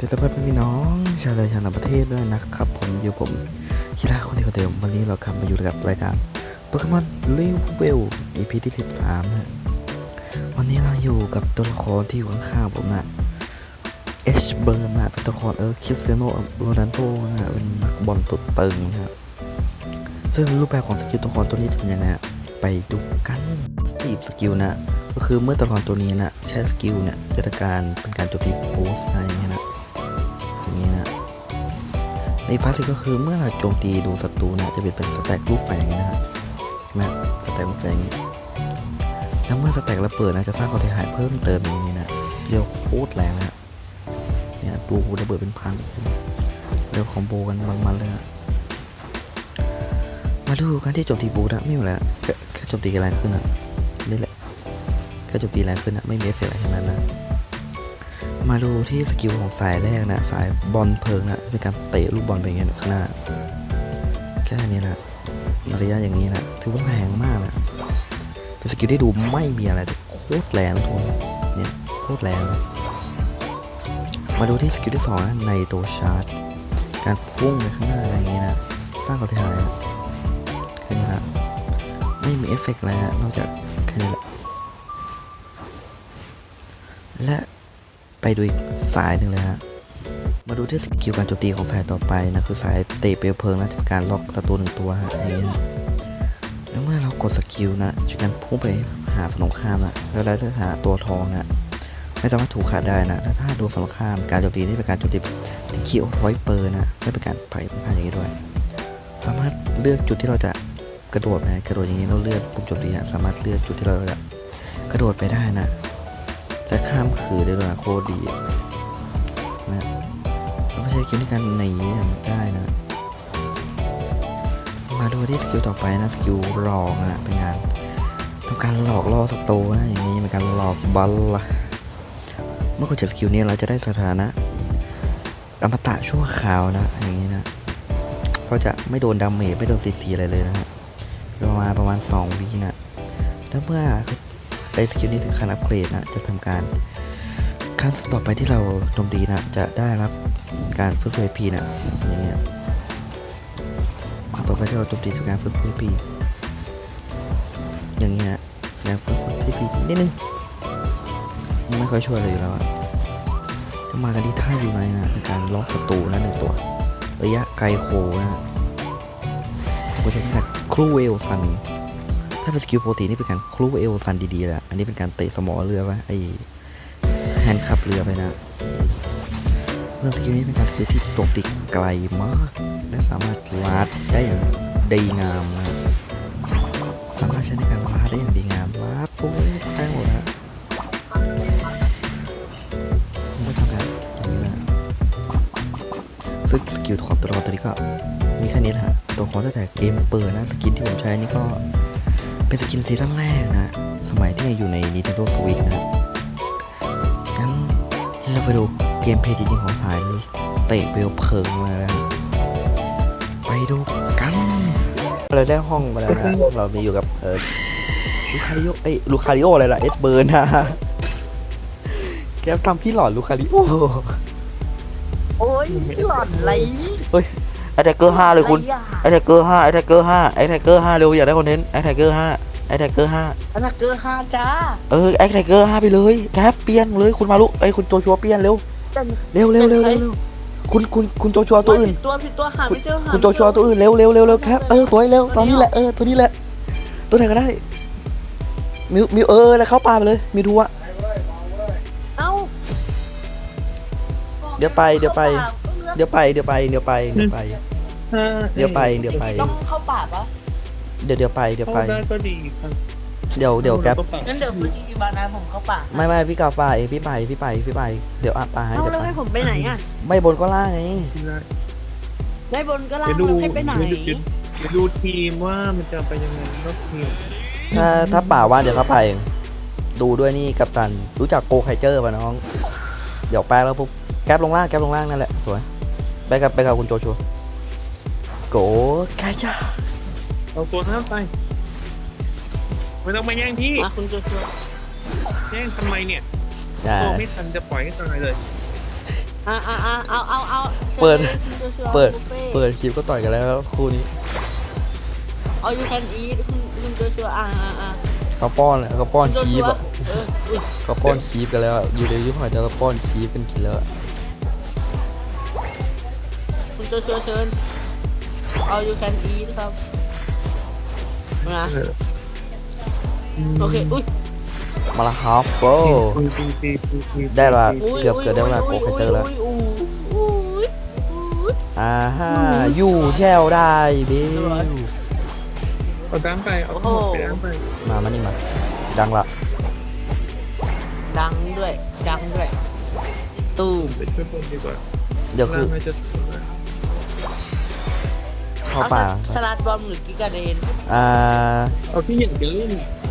สวัสดีครับพี่น้องชาวไทยชาวต่างประเทศด้วยนะครับ ผมอยู่ผมคีราคนเดียวเดิมวันนี้เรากลับมาอยู่กับรายการโปเกมอนเลเวล EP ที่ 13นะวันนี้เราอยู่กับตัวละครที่อยู่ข้างๆผมนะเอชเบิร์นนะเป็นตัวละครเออคิสเตโนโรนัลโดนะเป็นนักบอลสุดตึงนะครับซึ่งรูปแบบของสกิลตัวละครตัวนี้จะเป็นยังไงอะไปดูกันสีบสกิลนะก็คือเมื่อตัวละครตัวนี้นะใช้สกิลเนี่ยจะทำการเป็นการโจมตีโพสอะไรอย่างเงี้ยนะ ในพาสซีฟก็คือเมื่อเราโจมตีดูศัตรูนะจะเป็นเป็นสแต็กรูปไฟอย่างนะเห็นไหมสแต็กรูปไฟอย่างแล้วเมื่อสแต็กระเบิดนะจะสร้างความเสียหายเพิ่มเติมอย่างนี้นะเรียกว่าโคตรแรงนะเนี่ยดูระเบิดเป็นพันเรียกคอมโบกันมันๆเลยอะมาดูการที่โจมตีบูนะไม่หมีแล้วแค่โจมตีแรงขึ้นอะนี่แหละก็จะตีแรงขึ้นนะไม่มีเอฟเฟกต์อะไรทั้งนั้นนะ มาดูที่สกิลของสายแรกนะ สายบอลเพลิงนะเป็นการเตะลูกบอลไปงเงี้ยนะข้างหน้า แค่นี้นะระยะอย่างนี้นะถือว่าแรงมากนะเป็นสกิลที่ดูไม่มีอะไรแต่โคตรแรงทุกคนเนี่ยโคตรแรงมาดูที่สกิลที่สองนะในตัวชาร์จการพุ่งไปข้างหน้าอะไรอย่างเงี้ยนะสร้างความเสียหายแค่นี้นะไม่มีเอฟเฟกต์อะไรอะนอกจากแค่นี้แหละและ ดูอีกสายหนึ่งเลยฮะ มาดูที่สกิลการโจมตีของสายต่อไปนะคือสายเตะเปลวเพลิงนะจะเป็นการล็อกศัตรูหนึ่งตัวฮะอย่างเงี้ยแล้วเมื่อเรากดสกิลนะจะการพุ่งไปหาฝั่งตรงข้ามนะแล้วได้ถ้าหาตัวทองนะไม่สามารถถูกขาดได้นะแล้วถ้าโดนฝั่งตรงข้ามการโจมตีนี่เป็นการโจมตีที่คิวไวเปอร์นะไม่เป็นการไผ่ตรงขามอย่างนี้ด้วย สามารถเลือกจุดที่เราจะกระโดดไปกระโดดอย่างนี้เราเลือกปุ่มโจมตีสามารถเลือกจุดที่เราจะกระโดดไปได้นะ แต่ข้ามคือได้ด้วยโคตรดีอะนะเราใช้สกิลในการหนีอย่างได้นะ มาดูที่สกิลต่อไปนะ สกิลหลอกนะเป็นงานทำการหลอกล่อศัตนะอย่างนี้เป็นการหลอกบอลละเมื่อคุณเจอสกิลนี้เราจะได้สถานะอมตะชั่วคราวนะ อย่างนี้นะก็จะไม่โดนดาเมจไม่โดนซีซีอะไรเลยนะฮะประมาณประมาณ 2 วินะแล้วเมื่อ ไอสกิลนี้ถึงขั้นอัปเกรดนะ จะทำการขั้นต่อไปที่เราโจมตีนะ จะได้รับการฟื้นฟูพีนะอย่างเงี้ยขั้นต่อไปที่เราโจมตีจะการฟื้นฟูพีอย่างเงี้ยการฟื้นฟูพีนิดนึงไม่ค่อยช่วยเลยอยู่แล้วอะจะมากันที่ท่าอยู่ในนะในการล็อกศัตรูนะหนึ่งตัวระยะไกลโคนะผมก็จะใช้การครูเวลซัน ถ้าเป็นสกิลปกตินี่เป็นการคลูเอลซันดีๆแหละอันนี้เป็นการเตะสมอเรือไปไอแฮนด์ขับเรือไปนะเรื่องสกิลนี้เป็นการสกิลที่ตกติไกลมาก และสามารถลาดได้อย่างดีงามนะสามารถใช้ในการลาดได้อย่างดีงามลาดปุ๊บได้หมดนะผมก็ทำการอย่างนี้นะซึ่งสกิลของตัวละครตัวนี้ก็มีแค่นี้แหละฮะตัวละครตั้งแต่เกมเปิดนะสกินที่ผมใช้นี่ก็ เป็นสกินซีซั่นแรกนะ สมัยที่ยังอยู่ใน Nintendo Switch นะงั้นเราไปดูเกมเพลย์จริงๆของสายเตะเวลเพลิงมาแล้วนะไปดูกันเราได้ห้องมาแล้วนะเรามีอยู่กับเออลูคาริโอเอ้ยลูคาริโออะไรล่ะเอสเบิร์นนะแกทำพี่หลอนลูคาริโอโอ้ยหล่อนไรเฮ้ย ไอแท็กเกอร์ห้าเลยคุณไรอะไอแท็กเกอร์ห้าไอแท็กเกอร์ห้าไอแท็กเกอร์ห้าเร็วอยากได้คอนเทนต์ไอแท็กเกอร์ห้าไอแท็กเกอร์ห้าอันนั้นเกอร์ห้าจ้าเออไอแท็กเกอร์ห้าไปเลยแกเปลี่ยนเลยคุณมาลุไอยคุณโจชัวเปลี่ยนเร็วเป็นเร็วเร็วเร็วเร็วเร็วคุณคุณคุณโจชัวตัวอื่นผิดตัวผิดตัวหาคุณไม่เจอหาคุณโจชัวตัวอื่นเร็วเร็วเร็วเร็วแคปเออสวยเร็วตอนนี้แหละเออตัวนี้แหละ ตัวไหนก็ได้มิวมิวเออแล้วเข้าป่าไปเลยมิวดูอะเอ้าเดี๋ยวไปเดี๋ยวไป เดี๋ยวไปเดี๋ยวไปเดี๋ยวไปเดี๋ยวไปเดี๋ยวไปเดี๋ยวไป ต้องเข้าป่าปะเดี๋ยวเดี๋ยวไปเดี๋ยวไป เข้าได้ก็ดีครับเดี๋ยวเดี๋ยวแก๊ปงั้นเดี๋ยวพอดีบานาผมเข้าป่าไม่ไม่พี่กาฟ้าเองพี่ไปพี่ไปพี่ไปเดี๋ยวอะป่าให้เอ้าเดี๋ยวแล้วไปให้ผมไปไหนอะไม่บนก็ล่างไงได้บนก็ล่างเดี๋ยวดูให้ไปไหน เดี๋ยวเดี๋ยวดูทีมว่ามันจะไปยังไงนอกทีมถ้าถ้าป่าว่างเดี๋ยวเขาไปเองดูด้วยนี่กัปตันรู้จักโกไคเจอร์ป่ะน้อง เดี๋ยวแปลแล้วปุ๊บแก๊ปลงล่างแก๊ปลงล่างนั่นแหละสวย ไปกับไปกับคุณโจชัวโกไคเจอร์เอาตัวข้ามไป ไม่ต้องมาแย่งพี่อะคุณโจชัวแย่งทำไมเนี่ยอ่าโตไม่ทันจะปล่อยให้ตายเลย อะอะอะเอาเอาเอาเปิด คุณโจชัวเปิด บุฟฟ่เปิดคลิปก็ต่อยกันแล้วคู่นี้เอา you can eat คุณคุณโจชัวอะอะอะเขาป้อนอะเขาป้อนคุณโจคีชับวอะเอออุ้ยเขาป้อนคีบกันแล้วอะอยู่ในยุคหอยจะป้อนคีบเป็นกินแล้วอะ คุณโจชัวเชิญเอา you can eat ครับนะเออโอเคอุ้ย มาละครับโอ้ปีปีปีปีปีได้ละอุ้ยเกือบเกือบได้เวลาโกเคเจอร์แล้วอุ้ยอุ้ยอุ้ยอุ้ยอ่าฮะอยู่แช่วได้เบลเอาด้านไปเอาทั้งหมดไปด้านไปมามานี่มาดังละดังด้วย ดังด้วย ตูมไปช่วยเพื่อนดีกว่าเดี๋ยวคือน่าจะ เข้าป่าสลัดบอมหรือกิกาเดนอ่าเอาที่อยากจะเล่น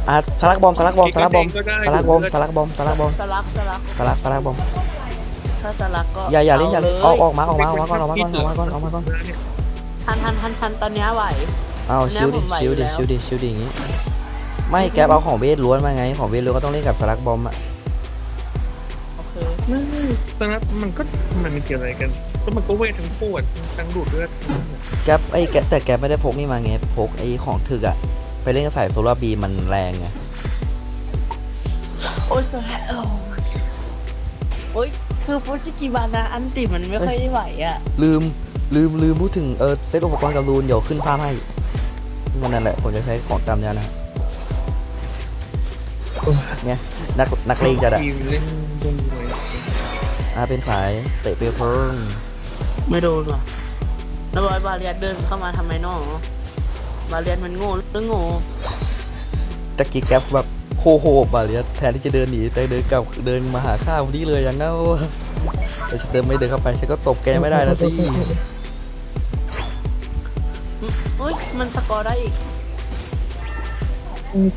อะสลักบอมสลักบอมสลักบอมก็ได้สลักบอมสลักบอมสลักบอมสลักสลักสลักสลักบอมถ้าสลักก็อย่าอย่าเล่นอย่าเล่นเลออกออกมาออกมาออกมาก่อนออกมาก่อนออกมาก่อนออกมาก่อนทันทันทันทันตอนเนี้ยไหวเอาเนี่ยชิวดิผมไหวชิวดิอยู่แล้วชิวดิชิวดิอย่างงี้ไม่แกปเอาของเบสล้วนมาไง ของเบสล้วนก็ต้องเล่นกับสลักบอมอะโอเคไม่ตอนนั้นมันก็มันมีเกี่ยวอะไรกัน ก็มันก็เวททั้งปวดทั้งดูดเลือดแกปไอ้แกปแต่แกปไม่ได้พกนี่มาไงพกไอ้ของถึกอะไปเล่นกับสายโซลาร์บีมันแรงไงโอ้ยสลัดโอ้ยคือฟูจิกิบานะอันติมันไม่ค่อยได้ไหวอะ ลืมลืมลืมพูดถึงเออเซตอุปกรณ์กับรูนเดี๋ยวขึ้นภาพให้นั่นแหละผมจะใช้ของตามยานะเนี่ยนักนักเลงจัดอะทีมเล่นดงเลยอ่าเป็นฝ่ายเตะเปลวเพลิง ไม่โดนหรอแล้วบอยบาเรียนเดินเข้ามาทำไมน้องบาเรียนมันโง่หรือโง่ตะกี้แก๊ปแบบโคโหบาเลียแทนที่จะเดินหนีแต่เดินกลับเดินมาหาข้าวพอดีเลยอย่างเงี้ยแต่ฉันเดินไม่เดินเข้าไปฉันก็ตบแกไม่ได้นะสิอุ้ยมันสกอร์ได้อีก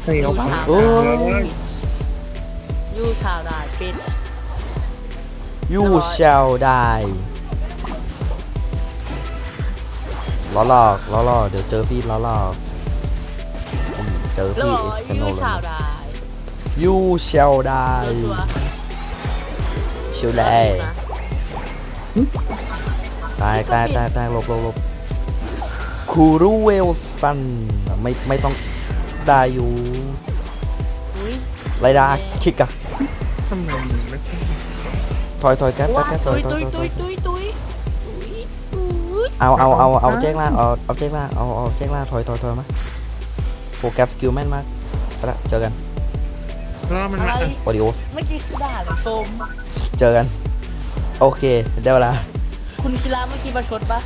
ใครเอาไปโอ้ยยูชาวได้เป็นยูเชลได้ ล้อหลอกล้อหลอกเดี๋ยวเจอพี่ล้อหลอกอืมเจอแล้วพี่บเออสยคาโนยูเลชาวยได้ยูเชลได้ตัวเชลได้ตายตายตายตายหลบหลบหลบคูรูเวลซันไม่ไม่ต้องได้อยู่อุ้ยไรดาคิกอะทำไมมันไม่ใช่ถอยถอยแก๊ปแก๊ว้าปแก๊ปถตุอยยถอตุยยถอยตุยตุยตุยตุยตุย เอาเอาเอาเอาแจ้งล่างเอาเอาแจ้งล่างเอาเอาแจ้งล่างถอยถอยถอยมาโปรแกรมสกิลแม่นมากไปละเจอกันแล้วมันอะไรมาโอดิโอสเมื่อกี้คือด่าเลยโซมเจอกัน โอเคได้เวลา คุณคิราเมื่อกี้ประชดปะ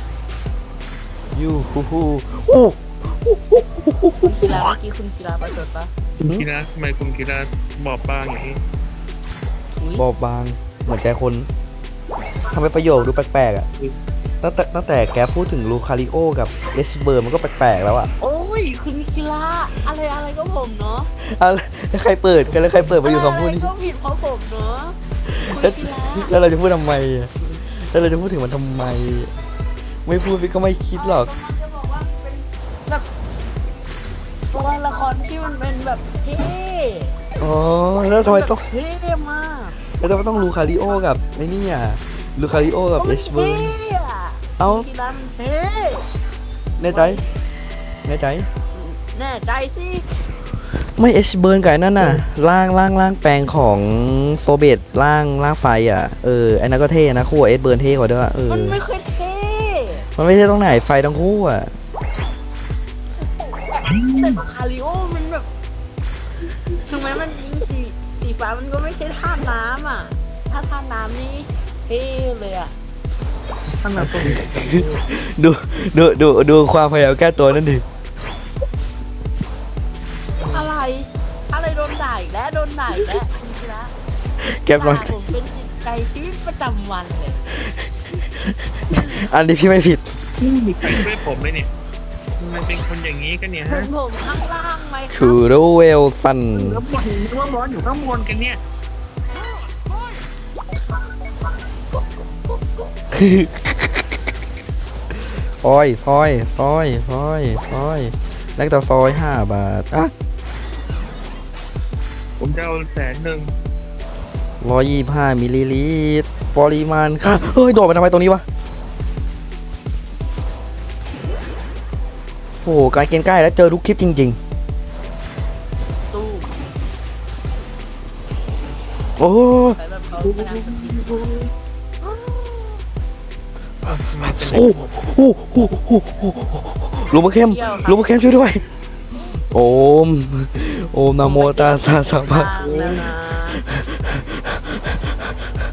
ยูฮูฮูอู้คุณคิราเมื่อกี้คุณคิราประชดปะคุณกีฬาทำไมคุณกีฬาบอบบางอย่างนี้อุ้ยบอบบางเหมือนใจคนทำให้ประโยคดูแปลกๆอะ ตั้งแต่ตั้งแต่แกพูดถึงลูคาริโอกับเอสเบิร์มันก็แปลกๆแล้วอะโอ้ยคุณคิราอะไรอะไรก็ผมเนาะอะแล้วใครเปิดกันแล้วใครเปิดมาอยู่คำพูดนี้อะไรก็ผิดเพราะผมเนาะคุณแล้วคิราแล้วเราจะพูดทำไมอะแล้วเราจะพูดถึงมันทำไม ไม่พูดพี่ก็ไม่คิดหรอกกำลังจะบอกว่าเป็นแบบตัวละครที่มันเป็นแบบเท่อ๋อแล้วทำไมต้องเท่มากแล้วทำไมต้องลูคาริโอกับไอ้นี่อะลูคาริโอกับเอชเบิร์ เท่อะเอ้าคุณคิรามันเท่แน่ใจแน่ใจ แน่ใจสิไม่เอชเบิร์นไก่นั่นน่ะร่างร่างร่างแปลงของโซเบตร่างร่างไฟอะเออไอ้นั่นก็เท่นะคู่เอสเบิร์นเท่กว่าด้วยเออมันไม่เคยเท่มันไม่ใช่ตรงไหนไฟทั้งคู่อะแต่คาริโอมันแบบถึงแม้มันยิงสีสีฟ้ามันก็ไม่ใช่ท่าน้ำอะ ถ้าท่าน้ำนี่เท่เลยอะ ท่านเราต้องดูดูดูดูความพยายามแก้ตัวนั่นดิอะไร อะไรโดนด่าอีกแล้วโดนด่าอีกแล้วคุณชนะแก็บลองด่าผมเป็นจิตใจชีวิตประจำวันเลยอันนี้พี่ไม่ผิดไม่มีใครช่วยผมเลยเนี่ยทำไมเป็นคนอย่างนี้กันเนี่ยเป็ฮะนผมข้างล่างไหมครัคูโรเวลซัน แล้วบอลนึกว่าบอลอยู่ข้างบนกันเนี่ย ซอยซอยซอยซอยซอยแลกต่อซอยห้าบาทอะผมจะเอาแสนหนึ่งร้อยยี่ห้ามิลลิลิตรปริมาณค่าเฮ้ย โดดไปทำไมตรงนี้วะ โอ้โหการเกณฑ์ใกล้แล้วเจอทุกคลิปจริงตู้ๆโอ้ ม่น่าสติอะทำไมเป็นโอ้โหโอ้โหโอ้โหโอ้โหลูกมะเข้มลูกมะเข้มช่วยด้วย โอม โอมนะโมตัสสะสัมมาทางแล้วนะ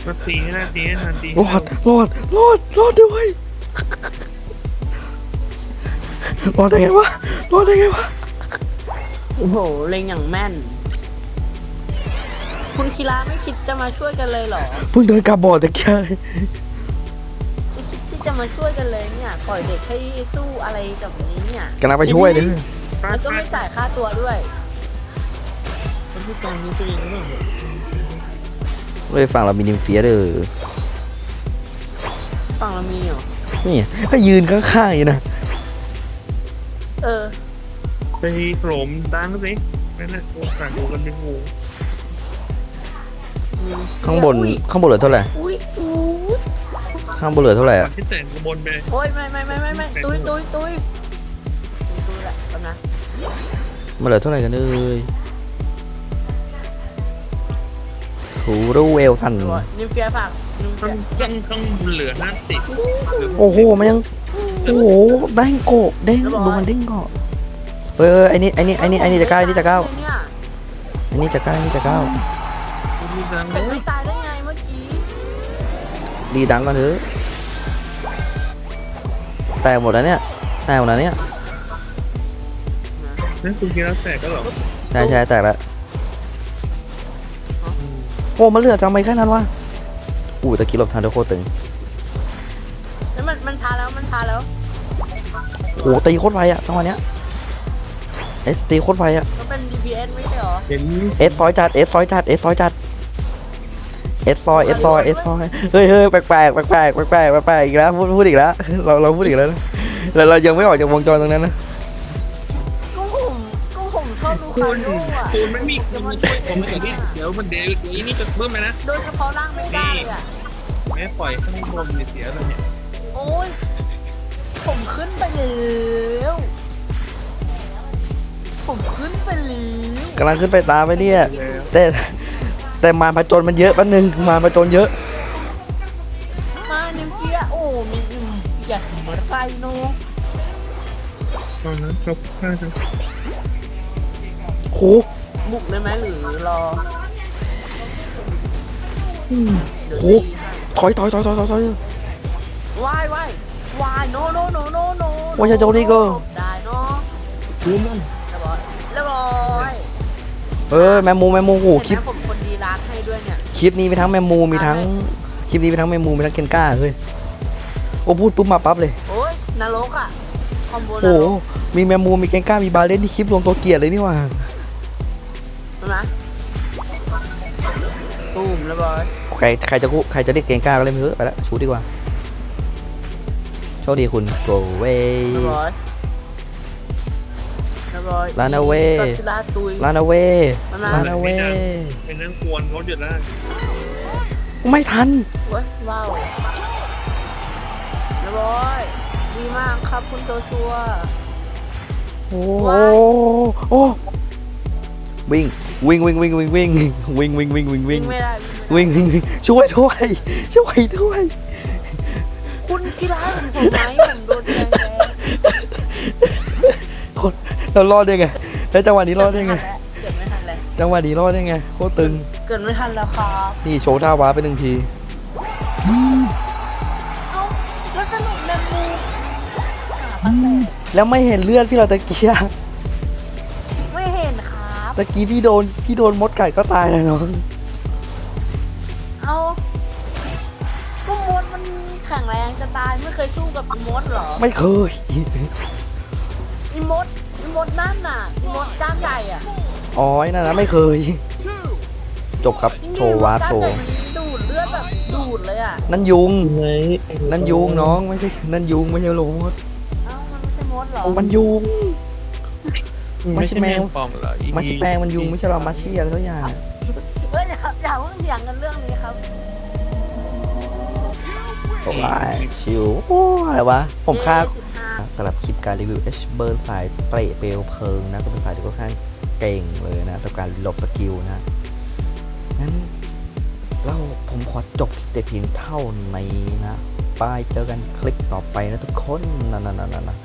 มาตีให้ได้ตีให้ทันตีรอดรอดรอดรอดด้วยรอดได้ไงวะรอดได้ไงวะโอ้โหเล็งอย่างแม่น คุณคีราไม่คิดจะมาช่วยกันเลยเหรอเพิ่งเดินกลับบ่อแต่แค่ไม่คิดที่ จะมาช่วยกันเลยเนี่ยปล่อยเด็กให้สู้อะไรกับนี้เนี่ยกำลังไปช่วยเลยแล้วก็ไม่จ่ายค่าตัวด้วยมันพูดตามนี้ตัวเองหรือเปล่าเลยฝั่งเรามีนิมเฟียเด้อฝั่งเรามีเหรอนี่ก็ยืนข้างๆอยู่นะเออไปโหลมดังสิไม่น่าโอกาสดูกันเป็นงูมีข้างบนอุ้ยข้างบนเหลือเท่าไหร่อุ้ยอุ้ย ข้างบนเหลือเท่าไหร่ก่ออะนที่แต่งข้างบนไปโอ้ยไม่ไม่ไม่ไม่ไม่ตุยตุยตุยตุยแหละก่อนนะมันเหลือเท่าไหร่กันเอ้ยถูรูเวลทันตัวนิมเฟียฝากนิมเฟีข้ายงข้างข้างบนเหลือห้าสิบโอ้โหมันยังโอ้โหเด้งโกะเด้งดูมันเด้งโกะเออไอ้นี่ไอ้นี่ไอ้นี่ไอ้นี่จะก้าวไอ้นี่จะก้าวเนี่ยไอ้นี่จะก้าวไอ้นี่จะก้าวดูดังเป็เลนไม่ยต ดีดังกันเถอะแตกหมดแล้วเนี่ยแตกหมดแล้วเนี่ยนั่นคุณคิดว่าแตกก็หรอใช่ใช่แตกแล้วโอ้มันเหลือทำไมแค่นั้นวะอู้ตะกี้หลบทันด้วยโคตรตึงแล้วมันมันช้าแล้วมันช้าแล้วโอ้ตีโคตรไวอะจังหวะเนี้ยเอสตีโคตรไวอะก็เป็น DPS ไม่ใช่เหรอเห็นเอสซอยจัดเอสซอยจัดเอสซอยจัด เอสซอยเอสซอยเอสซอยเฮ้ยเฮ้ยแปลกแปลกแปลกแปลกแปลกแปลกแปลกอีกแล้วพูดพูดอีกแล้วเราเราพูดอีกแล้วนะเราเรายังไม่ออกจากวงจรตรงนั้นนะก็ผมก็ผมชอบดูคุคาณโน่อะคุณไม่มีคุจะณมาไม่ช่วยผมไม่เห็นนี่เดี๋ยวมันเดี๋ยวเดี๋ยวอีนี่จะเบิ่มไหมนะโดยเฉพาะร่างไม่ได้เลยอะแม่ปล่อยข้างบนเสียเลยเนี่ยโอ้ย ผมขึ้นไปแล้ว ผมขึ้นไปแล้วกำลังขึ้นไปตามไปเนี่ยแต่ แต่มารผจญมันเยอะแป๊บนึงมารผจญเยอะมาเนมเจียโอ้มีอืมอยากมาไรโนตอนนั้นเราฆ่าจะโห บุกเลยไหมหรือรอเดี๋ยวโหตีให้ถอยถอยถอยถอยถอยถอย วายวายวายโนโนโนโนโนว่าจะโจนี่ก็ได้เนาะรู้มันเรียบร้อยเรียบร้อยเออแมมมูแมมมูโหคลิเห็ปนไหมผมคน ดีรักให้ด้วยเนี่ย คลิปนี้มีทั้งแมมมูมีทั้งคลิปนี้มีทั้งแมมมูมีทั้งเกนก้าเฮ้ยโอ้พูดปุ๊บมาปั๊บเลย โอ้ยนรกอะคอมโบนโอ้รโหกมีแมมมูมีเกนก้ามีบาเลนที่คลิปรวมตัวเกียร์เลยนี่หว่าใช่ไหมตูมเรียบร้อยใครใครจะกูใครจะเรียกเกนก้าก็เล่นไปเถอะไปละชูดีกว่าโชคดีคุณ go away เรียบร้อยเรียบ ร้อย Run away ก็ซิล่าตุย run away มันมา run away ไปนั่งกวนเขาอยู่แล้วไม่ทัน เว้ยว้าวเรียบร้อยดีมากครับคุณโจชัว โอ้ว้ายโอ้วิ่งวิ่งวิ่งวิ่งวิ่งวิ่งวิ่งวิ่งวิ่งวิ่งวิ่งไม่ได้วิ่งวิ่งวิ่งช่วยด้วยช่วยด้วยคุณกีฬาผมไหมผมโดนแทงแดงคน เรารอดได้ไงแล้วจังหวะนี้รอดได้ไง เกิดไม่ทันแล้วจังหวะนี้รอดได้ไงโคตรตึง เกิดไม่ทันแล้วครับนี่โชว์ท่าว้าไปหนึ่งที เอ้าแล้วจะหนุกแมงมุมหาปันแตกแล้วไม่เห็นเลือดพี่เราตะกี้อะไม่เห็นครับ ตะกี้พี่โดนพี่โดนมดกัดก็ตายเลยน้องเอาก็มดมันแข็งแรงจะตายไม่เคยสู้กับอีมดเหรอไม่เคย อีมดอี มดนั่นน่ะอีมดจ้ามใหญ่อะอ๋อไอ้นั่นนะไม่เคย จบครับจริงๆโชว์วาร์ปอีมดโชจ้ามใหญ่ว์มันดูดเลือดแบบดูดเลยอะนั่นยุงไหนนั่นยุงน้องไม่ใช่นั่นยุงไม่ใช่โลมดเอ้ามันไม่ใช่มดเหรอมันยุงไม่ไม่ใช่ใช่แมแมววปลอมเหรอไม่ใช่แปลงมันยุงไม่ใช่เรามาเชียอะไรสักอย่างเฮ้ยอย่าอย่าเพิ่งเถียงกันเรื่องนี้ครับโอ้ยชิวโอ้อะไรวะผมค่า สำหรับคลิปการรีวิว H Burn สายเตะเปลวเพลิงนะก็เป็นสายที่ค่อนข้างเก่งเลยนะตัวการหลบสกิลนะงั้นเราผมขอจบแต่เพียงเท่านี้นะ ไปเจอกันคลิปต่อไปนะทุกคนนะนะนะนะนะ